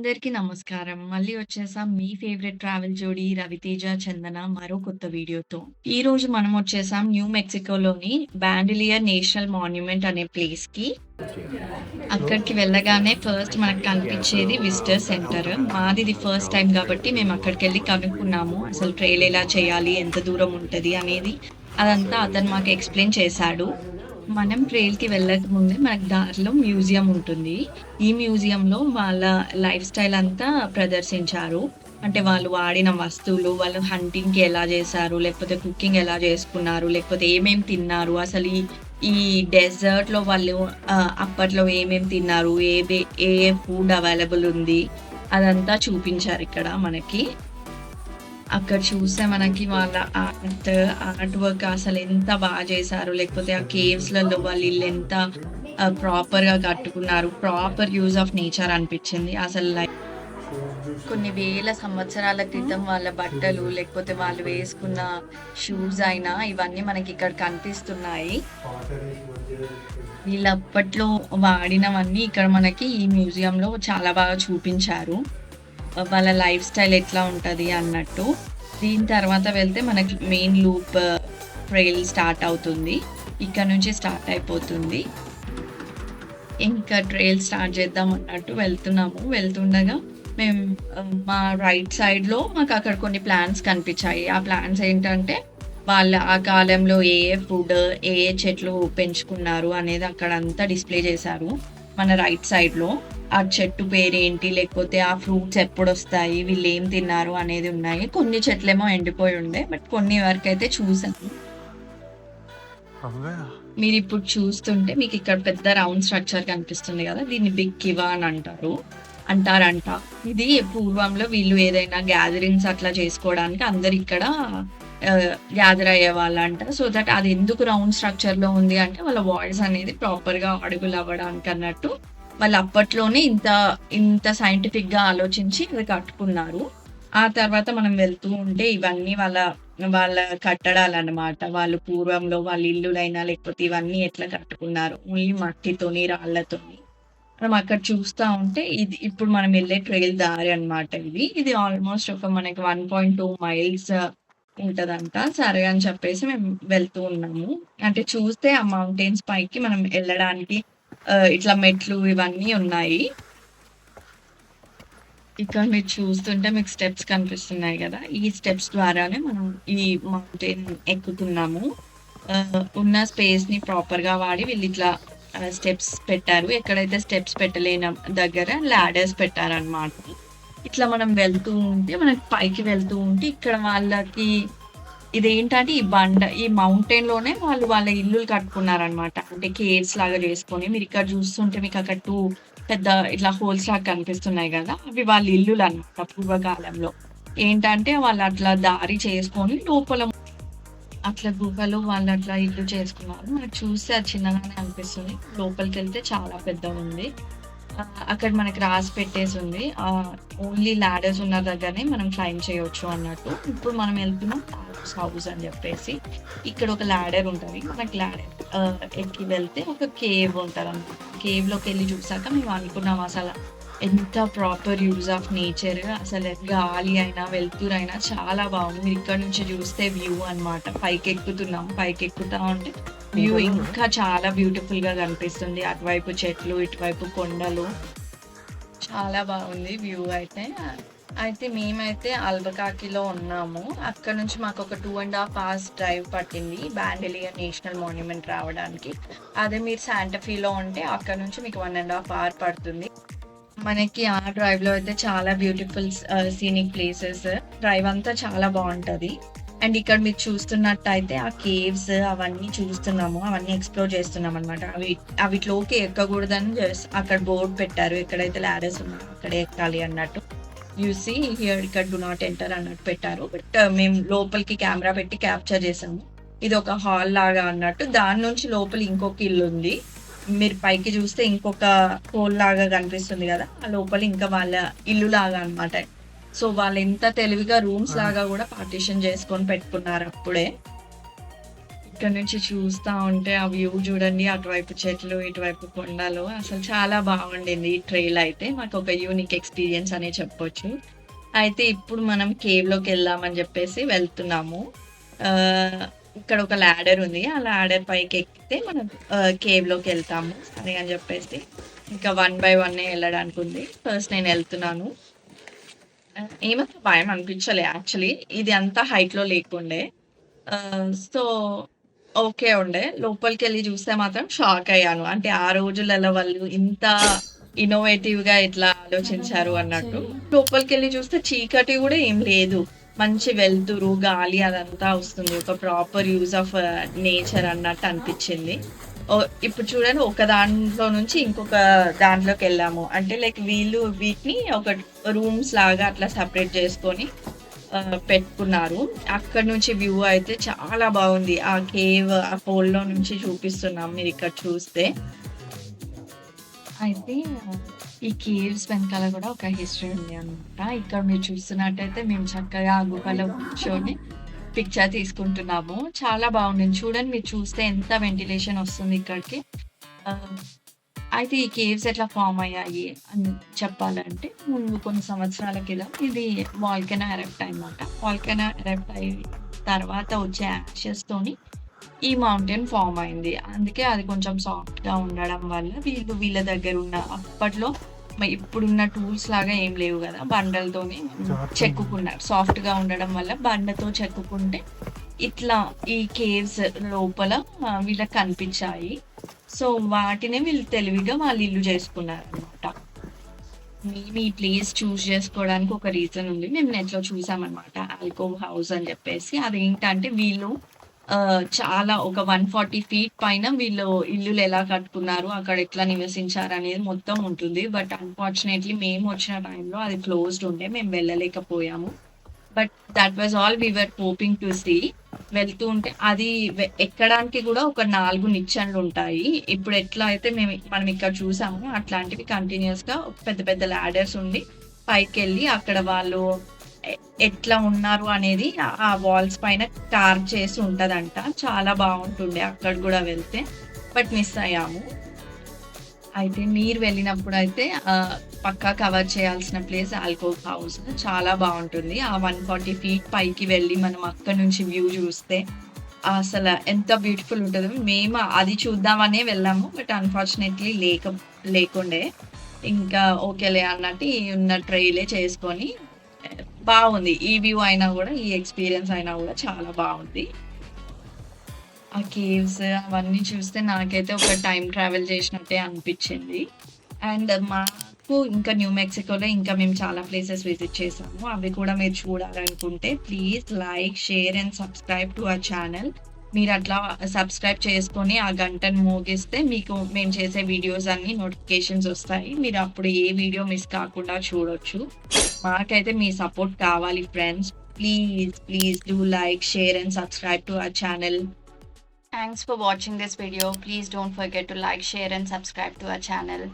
అందరికీ నమస్కారం. మళ్ళీ వచ్చేసాం మీ ఫేవరెట్ ట్రావెల్ జోడీ రవితేజ, చందన మరో కొత్త వీడియోతో. ఈ రోజు మనం వచ్చేసాం న్యూ మెక్సికోలోని బ్యాండిలియర్ నేషనల్ మాన్యుమెంట్ అనే ప్లేస్కి అక్కడికి వెళ్ళగానే ఫస్ట్ మనకు కనిపించేది విజిటర్ సెంటర్. మాది ఇది ఫస్ట్ టైం కాబట్టి మేము అక్కడికెళ్ళి కనుక్కున్నాము. అసలు ట్రైల్ ఎలా చేయాలి? ఎంత దూరం ఉంటది? అనేది అదంతా అతను మాకు ఎక్స్‌ప్లెయిన్ చేశాడు. మనం ట్రైల్‌కి వెళ్ళక ముందే మనకు దారిలో మ్యూజియం ఉంటుంది. ఈ మ్యూజియంలో వాళ్ళ లైఫ్ స్టైల్ అంతా ప్రదర్శించారు. అంటే వాళ్ళు వాడిన వస్తువులు, వాళ్ళు హంటింగ్‌కి ఎలా చేశారు? లేకపోతే కుకింగ్ ఎలా చేసుకున్నారు? లేకపోతే ఏమేమి తిన్నారు? అసలు ఈ ఈ డెజర్ట్‌లో వాళ్ళు అప్పట్లో ఏమేమి తిన్నారు? ఏ ఏ ఫుడ్ అవైలబుల్ ఉంది? అదంతా చూపించారు ఇక్కడ మనకి. అక్కడ చూస్తే మనకి వాళ్ళ ఆర్ట్, ఆర్ట్ వర్క్ అసలు ఎంత బాగా చేశారు. లేకపోతే ఆ కేవ్స్‌లలో వాళ్ళు ఇల్లు ఎంత ప్రాపర్‌గా కట్టుకున్నారు. ప్రాపర్ యూజ్ ఆఫ్ నేచర్ అనిపించింది. అసలు లైక్ కొన్ని వేల సంవత్సరాల క్రితం వాళ్ళ బట్టలు, లేకపోతే వాళ్ళు వేసుకున్న షూస్ అయినా ఇవన్నీ మనకి ఇక్కడ కనిపిస్తున్నాయి. వీళ్ళు అప్పట్లో వాడినవన్నీ ఇక్కడ మనకి ఈ మ్యూజియంలో చాలా బాగా చూపించారు. వాళ్ళ లైఫ్ స్టైల్ ఎట్లా ఉంటుంది అన్నట్టు. దీని తర్వాత వెళ్తే మనకి main loop uh, trail start అవుతుంది. ఇక్కడ నుంచి స్టార్ట్ అయిపోతుంది. ఇంకా ట్రైల్ స్టార్ట్ చేద్దాం అన్నట్టు వెళ్తున్నాము. వెళ్తుండగా మేము uh, మా రైట్ సైడ్‌లో మాకు అక్కడ కొన్ని ప్లాన్స్ కనిపించాయి. ఆ ప్లాన్స్ ఏంటంటే వాళ్ళ ఆ కాలంలో ఏ ఏ ఫుడ్, ఏ ఏ చెట్లు పెంచుకున్నారు అనేది అక్కడంతా డిస్‌ప్లే చేశారు. మన రైట్ సైడ్‌లో. ఆ చెట్టు పేరేంటి? లేకపోతే ఆ ఫ్రూట్స్ ఎప్పుడొస్తాయి? వీళ్ళు ఏం తిన్నారు? అనేది ఉన్నాయి. కొన్ని చెట్లేమో ఎండిపోయి ఉండే. బట్ కొన్ని వరకైతే చూసాము. అవా? మీరిప్పుడు చూస్తుంటే మీకు ఇక్కడ పెద్ద రౌండ్ స్ట్రక్చర్ కనిపిస్తుంది కదా! దీన్ని బిగ్ కివా అని అంటారు. అంటారంట. ఇది పూర్వంలో వీళ్ళు ఏదైనా గ్యాదరింగ్స్ అట్లా చేసుకోవడానికి అందరూ ఇక్కడ గ్యాదర్ అయ్యేవాళ్ళంట. సో దట్ అది ఎందుకు రౌండ్ స్ట్రక్చర్‌లో ఉంది అంటే వాళ్ళ వాయిస్ అనేది ప్రాపర్‌గా ఆడిబుల్ అవ్వడానికి అన్నట్టు. వాళ్ళు అప్పట్లోనే ఇంత ఇంత సైంటిఫిక్‌గా ఆలోచించి ఇది కట్టుకున్నారు. ఆ తర్వాత మనం వెళ్తూ ఉంటే ఇవన్నీ వాళ్ళ వాళ్ళ కట్టడాలన్నమాట. వాళ్ళు పూర్వంలో వాళ్ళ ఇల్లులైనా లేకపోతే ఇవన్నీ ఎట్లా కట్టుకున్నారు. ఓన్లీ మట్టితోని, రాళ్ళతోని మనం అక్కడ చూస్తా ఉంటే ఇది ఇప్పుడు మనం వెళ్ళే ట్రైల్ దారి అన్నమాట ఇది. ఇది ఆల్మోస్ట్ ఒక మనకి 1.2 మైల్స్ ఉంటదంట. సరే అని చెప్పేసి మేము వెళ్తూ ఉన్నాము. అంటే చూస్తే ఆ మౌంటైన్స్ పైకి మనం వెళ్ళడానికి ఇట్లా మెట్లు ఇవన్నీ ఉన్నాయి. ఇక్కడ మీరు చూస్తుంటే మీకు స్టెప్స్ కనిపిస్తున్నాయి కదా ఈ స్టెప్స్ ద్వారానే మనం ఈ మౌంటైన్ ఎక్కుతున్నాము. ఉన్న స్పేస్ని ప్రాపర్గా వాడి వీళ్ళు ఇట్లా స్టెప్స్ పెట్టారు. ఎక్కడైతే స్టెప్స్ పెట్టలేన దగ్గర లాడర్స్ పెట్టారన్నమాట. ఇట్లా మనం వెళ్తూ ఉంటే మనకి పైకి వెళ్తూ ఉంటే ఇక్కడ వాళ్ళకి ఇదేంటంటే ఈ బండ ఈ మౌంటైన్‌లోనే వాళ్ళు వాళ్ళ ఇల్లులు కట్టుకున్నారన్నమాట. అంటే కేవ్స్ లాగా చేసుకొని మీరు ఇక్కడ చూస్తుంటే మీకు అక్కడ టూ పెద్ద ఇట్లా హోల్స్ లాగా కనిపిస్తున్నాయి కదా అవి వాళ్ళ ఇల్లులు అనమాట పూర్వకాలంలో. ఏంటంటే వాళ్ళు అట్లా దారి చేసుకొని లోపల అట్లా గుహలో వాళ్ళు అట్లా ఇల్లు చేసుకున్నారు. మనకు చూస్తే అది చిన్నగానే అనిపిస్తుంది. లోపలికి వెళ్తే చాలా పెద్దగా ఉంది అక్కడ మనకి రాసి పెట్టేసి ఉంది ఓన్లీ లాడర్స్ ఉన్న దగ్గరనే మనం క్లైమ్ చేయొచ్చు అన్నట్టు. ఇప్పుడు మనం వెళ్తున్నాం టారస్ హౌస్ అని చెప్పేసి. ఇక్కడ ఒక లాడర్ ఉంటుంది మనకి లాడర్ ఎక్కి వెళ్తే ఒక కేవ్ ఉంటదన్నమాట. కేవ్‌లోకెళ్ళి చూసాక మేము అనుకున్నాం అసలు ఎంత ప్రాపర్ యూజ్ ఆఫ్ నేచర్ అసలు గాలి అయినా, వెలుతురైనా చాలా బాగుంది. మీరు ఇక్కడ నుంచి చూస్తే వ్యూ అన్నమాట. పైకెక్కుతున్నాం. పైకెక్కుతా ఉంటే వ్యూ ఇంకా చాలా బ్యూటిఫుల్‌గా కనిపిస్తుంది. అటువైపు చెట్లు, ఇటువైపు కొండలు. చాలా బాగుంది వ్యూ అయితే. అయితే మేమైతే అల్బకాకిలో ఉన్నాము. అక్కడ నుంచి మాకొక 2 ½ అవర్స్ డ్రైవ్ పట్టింది. బాండిలియర్ నేషనల్ మాన్యుమెంట్ రావడానికి. అదే మీరు శాంటాఫీలో ఉంటే అక్కడ నుంచి మీకు 1 ½ అవర్ పడుతుంది. మనకి ఆ డ్రైవ్‌లో అయితే చాలా బ్యూటిఫుల్ సీనిక్ ప్లేసెస్. డ్రైవ్ అంతా చాలా బావుంటది. అండ్ ఇక్కడ మీరు చూస్తున్నట్టయితే ఆ కేవ్స్ అవన్నీ చూస్తున్నాము. అవన్నీ ఎక్స్‌ప్లోర్ చేస్తున్నాం అనమాట అవి అవిట్లోకి ఎక్కకూడదని అక్కడ బోర్డు పెట్టారు. ఎక్కడైతే లాడర్స్ ఉన్నాయో అక్కడే ఎక్కాలి అన్నట్టు. యూ సీ హియర్ ఇక్కడ డు నాట్ ఎంటర్ అన్నట్టు పెట్టారు. బట్ uh, మేము లోపలికి కెమెరా పెట్టి క్యాప్చర్ చేసాము. ఇది ఒక హాల్ లాగా అన్నట్టు. దాని నుంచి లోపల ఇంకొక ఇల్లు ఉంది మీరు పైకి చూస్తే ఇంకొక హోల్ లాగా కనిపిస్తుంది కదా ఆ లోపల ఇంకా వాళ్ళ ఇల్లు లాగా అన్నమాట. సో వాళ్ళు ఎంత తెలివిగా రూమ్స్ లాగా కూడా పార్టిషన్ చేసుకొని పెట్టుకున్నారు అప్పుడే. ఇక్కడ నుంచి చూస్తా ఉంటే ఆ వ్యూ చూడండి అటువైపు చెట్లు, ఇటువైపు కొండలు అసలు చాలా బాగుండింది ఈ ట్రైల్ అయితే. మాకు ఒక యూనిక్ ఎక్స్‌పీరియన్స్ అనే చెప్పొచ్చు. అయితే ఇప్పుడు మనం కేవ్‌లోకెళ్దామని చెప్పేసి వెళ్తున్నాము. ఇక్కడ ఒక లాడర్ ఉంది. ఆ లాడర్ పైకెక్కితే మనం కేవ్లోకి వెళ్తాము సరే అని చెప్పేసి ఇంకా వన్ బై వన్ వెళ్ళడానికి ఉంది ఫస్ట్ నేను వెళ్తున్నాను ఏమంత భయం అనిపించలే యాక్చువల్లీ. ఇది అంత హైట్‌లో లేకుండే. సో, ఓకే ఉండే. లోపలికి వెళ్ళి చూస్తే మాత్రం షాక్ అయ్యాను. అంటే ఆ రోజులలో వాళ్ళు ఇంత ఇన్నోవేటివ్గా ఎట్లా ఆలోచించారు అన్నట్టు. లోపలికి వెళ్ళి చూస్తే చీకటి కూడా ఏం లేదు. మంచి వెళ్తురు గాలి అదంతా వస్తుంది. ఒక ప్రాపర్ యూజ్ ఆఫ్ నేచర్ అన్నట్టు అనిపించింది ఇప్పుడు చూడండి ఒక దాంట్లో నుంచి ఇంకొక దాంట్లోకి వెళ్ళాము అంటే లైక్ వీళ్ళు వీటిని ఒక రూమ్స్ లాగా అట్లా సెపరేట్ చేసుకొని పెట్టుకున్నారు. అక్కడి నుంచి వ్యూ అయితే చాలా బాగుంది. ఆ కేవ్ ఆ హోల్‌లో నుంచి చూపిస్తున్నాం మీరు ఇక్కడ చూస్తే. అయితే ఈ కేవ్స్ వెనకాల కూడా ఒక హిస్టరీ ఉంది అనమాట ఇక్కడ మీరు చూస్తున్నట్టయితే మేము చక్కగా ఆ గుహలో కూర్చొని పిక్చర్ తీసుకుంటున్నాము. చాలా బాగుండింది. చూడండి మీరు చూస్తే ఎంత వెంటిలేషన్ వస్తుంది ఇక్కడికి. అయితే ఈ కేవ్స్ ఎట్లా ఫామ్ అయ్యాయి అని చెప్పాలంటే ముందు కొన్ని సంవత్సరాల క్రితం ఇది వాల్కెనా ఎరప్ట్ అనమాట వాల్కెనా ఎరప్ట్ అయిన తర్వాత వచ్చే యాషెస్‌తోని ఈ మౌంటైన్ ఫామ్ అయింది. అందుకే అది కొంచెం సాఫ్ట్‌గా ఉండడం వల్ల వీళ్ళు వీళ్ళ దగ్గర ఉన్న అప్పట్లో ఇప్పుడున్న టూల్స్ లాగా ఏం లేవు గదా! బండలతోని చెక్కుకున్నారు. సాఫ్ట్‌గా ఉండడం వల్ల బండతో చెక్కుకుంటే ఇట్లా ఈ కేవ్స్ లోపల వీళ్ళకి కనిపించాయి. సో, వాటినే వీళ్ళు తెలివిగా వాళ్ళు ఇల్లు చేసుకున్నారన్నమాట. మేము ఈ ప్లేస్ చూజ్ చేసుకోవడానికి ఒక రీజన్ ఉంది. మేము నెట్‌లో చూసామన్నమాట. ఆల్కోవ్ హౌస్ అని జెప్పేసి. అదేంటంటే వీళ్ళు చాలా ఒక 140 ఫీట్ పైన వీళ్ళు ఇల్లులు ఎలా కట్టుకున్నారు, అక్కడ ఎట్లా నివసించారు అనేది మొత్తం ఉంటుంది. బట్ అన్‌ఫార్చునేట్‌లీ మేము వచ్చిన టైంలో అది క్లోజ్డ్ ఉండే. మేము వెళ్ళలేకపోయాము. But that was all we were hoping to see. వెళ్తూ ఉంటే అది ఎక్కడానికి కూడా ఒక నాలుగు 4 నిచ్చెనలుంటాయి. ఇప్పుడు ఎట్లా అయితే మేము మనం ఇక్కడ చూసాము అట్లాంటివి కంటిన్యూయస్‌గా పెద్ద పెద్ద లాడర్స్ ఉండి పైకి వెళ్ళి అక్కడ వాళ్ళు ఎట్లా ఉన్నారు అనేది ఆ వాల్స్ పైన కార్వ్ చేసి ఉంటదంట. చాలా బాగుంటుండే అక్కడ కూడా వెళ్తే. బట్ మిస్ అయ్యాము. అయితే మీరు వెళ్ళినప్పుడు అయితే పక్కా కవర్ చేయాల్సిన ప్లేస్ ఆల్కో హౌస్. చాలా బాగుంటుంది ఆ 140 ఫీట్ పైకి వెళ్ళి మనం అక్కడి నుంచి వ్యూ చూస్తే అసలు ఎంత బ్యూటిఫుల్ ఉంటుందో మేము అది చూద్దామనే వెళ్ళాము. బట్ అన్‌ఫార్చునేట్‌లీ లేక లేకుండే. ఇంకా ఓకేలే అన్నట్టు ఉన్న ట్రైలే చేసుకొని బాగుంది ఈ వ్యూ అయినా కూడా ఈ ఎక్స్‌పీరియన్స్ అయినా కూడా చాలా బాగుంది ఆ కేవ్స్ అవన్నీ చూస్తే నాకైతే ఒక టైం ట్రావెల్ చేసినట్టే అనిపించింది అండ్ మాకు ఇంకా న్యూ మెక్సికోలో ఇంకా మేము చాలా ప్లేసెస్ విజిట్ చేసాము. అవి కూడా మీరు చూడాలనుకుంటే please like, share and subscribe to our channel. మీరు అట్లా సబ్స్క్రైబ్ చేసుకొని ఆ గంటను మోగిస్తే మీకు మేము చేసే వీడియోస్ అన్నీ నోటిఫికేషన్స్ వస్తాయి. మీరు అప్పుడు ఏ వీడియో మిస్ కాకుండా చూడొచ్చు. మాకైతే మీ సపోర్ట్ కావాలి friends please please do like share and subscribe to our channel thanks for watching this video please don't forget to like share and subscribe to our channel